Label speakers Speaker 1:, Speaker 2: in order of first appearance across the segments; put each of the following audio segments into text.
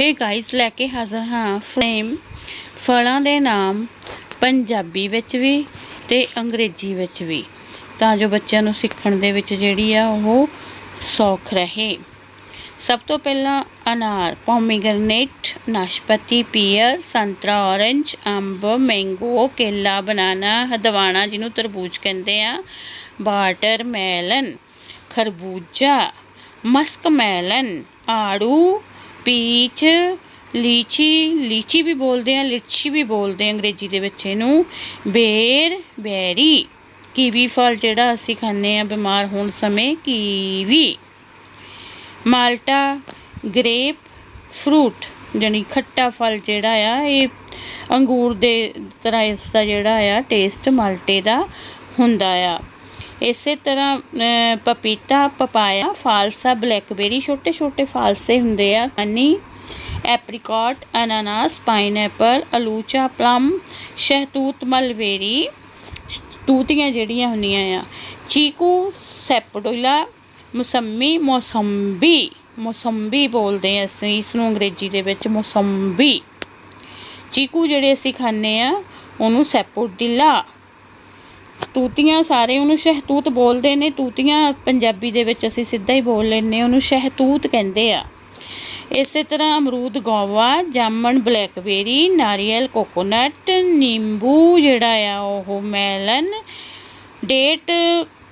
Speaker 1: Hey guys ਲੈ ਕੇ ਹਾਜ਼ਰ ਹਾਂ ਫਰੇਮ ਫਲਾਂ ਦੇ ਨਾਮ ਪੰਜਾਬੀ ਵਿੱਚ ਵੀ ਤੇ ਅੰਗਰੇਜ਼ੀ ਵਿੱਚ ਵੀ। ਤਾਂ ਜੋ ਬੱਚਿਆਂ ਨੂੰ ਸਿੱਖਣ ਦੇ ਵਿੱਚ ਜਿਹੜੀ ਆ ਉਹ ਸੌਖ ਰਹੇ। ਸਭ ਤੋਂ ਪਹਿਲਾਂ ਅਨਾਰ ਪੋਮੀਗ੍ਰੇਨੇਟ ਨਾਸ਼ਪਤੀ ਪੀਅਰ ਸੰਤਰਾ ਔਰੰਜ ਅੰਬ ਮੈਂਗੋ ਕੇਲਾ, ਬਨਾਨਾ, ਹਦਵਾਣਾ ਜਿਹਨੂੰ ਤਰਬੂਜ ਕਹਿੰਦੇ ਆ ਵਾਟਰਮੈਲਨ ਖਰਬੂਜਾ, ਮਸਕ ਮੈਲਨ, ਆੜੂ ਪੀਚ, ਲੀਚੀ ਲੀਚੀ ਵੀ ਬੋਲਦੇ ਆ, ਲਿਚੀ ਵੀ ਬੋਲਦੇ ਆ ਅੰਗਰੇਜ਼ੀ ਦੇ ਵਿੱਚ ਇਹਨੂੰ। ਬੇਰ, ਬੈਰੀ, ਕੀਵੀ ਫਲ ਜਿਹੜਾ ਅਸੀਂ ਖਾਂਦੇ ਆ ਬਿਮਾਰ ਹੋਣ ਸਮੇਂ, ਕੀਵੀ। ਮਾਲਟਾ, ਗ੍ਰੇਪ, ਫਰੂਟ, ਜਾਣੀ ਖੱਟਾ ਫਲ ਜਿਹੜਾ ਆ, ਇਹ ਅੰਗੂਰ ਦੇ ਤਰ੍ਹਾਂ ਇਸ ਦਾ ਜਿਹੜਾ ਆ ਟੇਸਟ ਮਾਲਟੇ ਦਾ ਹੁੰਦਾ ਆ। ਇਸੇ ਤਰ੍ਹਾਂ ਪਪੀਤਾ, ਪਪਾਇਆ, ਫਾਲਸਾ, ਬਲੈਕਬੇਰੀ, ਛੋਟੇ ਛੋਟੇ ਫਾਲਸੇ ਹੁੰਦੇ ਆ, ਹਨੀ, ਐਪਰੀਕੋਟ, ਅਨਾਨਾਸ, ਪਾਈਨਐਪਲ, ਅਲੂਚਾ, ਪਲਮ, ਸ਼ਹਿਤੂਤ, ਮਲਵੇਰੀ, ਤੂਤੀਆਂ ਜਿਹੜੀਆਂ ਹੁੰਦੀਆਂ ਆ, ਚੀਕੂ ਸੈਪਡੋਲਾ ਮੌਸੰਮੀ ਮੌਸੰਬੀ ਮੌਸੰਬੀ ਬੋਲਦੇ ਆ ਅਸੀਂ ਇਸ ਨੂੰ ਅੰਗਰੇਜ਼ੀ ਦੇ ਵਿੱਚ ਮੌਸੰਬੀ। ਚੀਕੂ ਜਿਹੜੇ ਅਸੀਂ ਖਾਂਦੇ ਆ, ਉਹਨੂੰ ਸੈਪੋਡਿਲਾ ਤੂਤੀਆਂ ਸਾਰੇ ਉਹਨੂੰ ਸ਼ਹਿਤੂਤ ਬੋਲਦੇ ਨੇ, ਤੂਤੀਆਂ ਪੰਜਾਬੀ ਦੇ ਵਿੱਚ ਅਸੀਂ ਸਿੱਧਾ ਹੀ ਬੋਲ ਲੈਂਦੇ ਉਹਨੂੰ ਸ਼ਹਿਤੂਤ ਕਹਿੰਦੇ ਆ। ਇਸੇ ਤਰ੍ਹਾਂ ਅਮਰੂਦ ਗੋਵਾ, ਜਾਮਣ, ਬਲੈਕਬੇਰੀ, ਨਾਰੀਅਲ, ਕੋਕੋਨਟ, ਨਿੰਬੂ ਜਿਹੜਾ ਆ ਉਹ ਮੈਲਨ, ਡੇਟ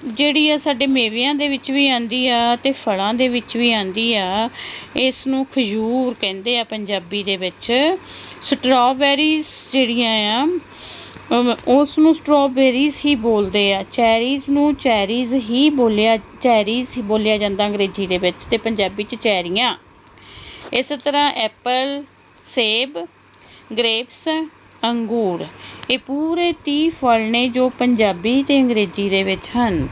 Speaker 1: ਜਿਹੜੀ ਆ ਸਾਡੇ ਮੇਵਿਆਂ ਦੇ ਵਿੱਚ ਵੀ ਆਂਦੀ ਆ ਤੇ ਫਲਾਂ ਦੇ ਵਿੱਚ ਵੀ ਆਂਦੀ ਆ ਇਸ ਨੂੰ ਖਜੂਰ ਕਹਿੰਦੇ ਆ ਪੰਜਾਬੀ ਦੇ ਵਿੱਚ। ਸਟ੍ਰਾਬੇਰੀਜ਼ ਜਿਹੜੀਆਂ ਆ ਉਸ ਨੂੰ ਸਟ੍ਰਾਬੇਰੀਜ਼ ਹੀ ਬੋਲਦੇ ਆ। ਚੈਰੀਜ਼ ਨੂੰ ਚੈਰੀਜ਼ ਹੀ ਬੋਲਿਆ ਚੈਰੀਜ਼ ਹੀ ਬੋਲਿਆ ਜਾਂਦਾ ਅੰਗਰੇਜ਼ੀ ਦੇ ਵਿੱਚ ਤੇ ਪੰਜਾਬੀ ਚ ਚੈਰੀਆਂ। ਇਸ ਤਰ੍ਹਾਂ ਐਪਲ ਸੇਬ ਗ੍ਰੇਪਸ ਅੰਗੂਰ, ਇਹ ਪੂਰੇ 30 ਫਲ ਨੇ ਜੋ ਪੰਜਾਬੀ ਤੇ ਅੰਗਰੇਜ਼ੀ ਦੇ ਵਿੱਚ ਹਨ।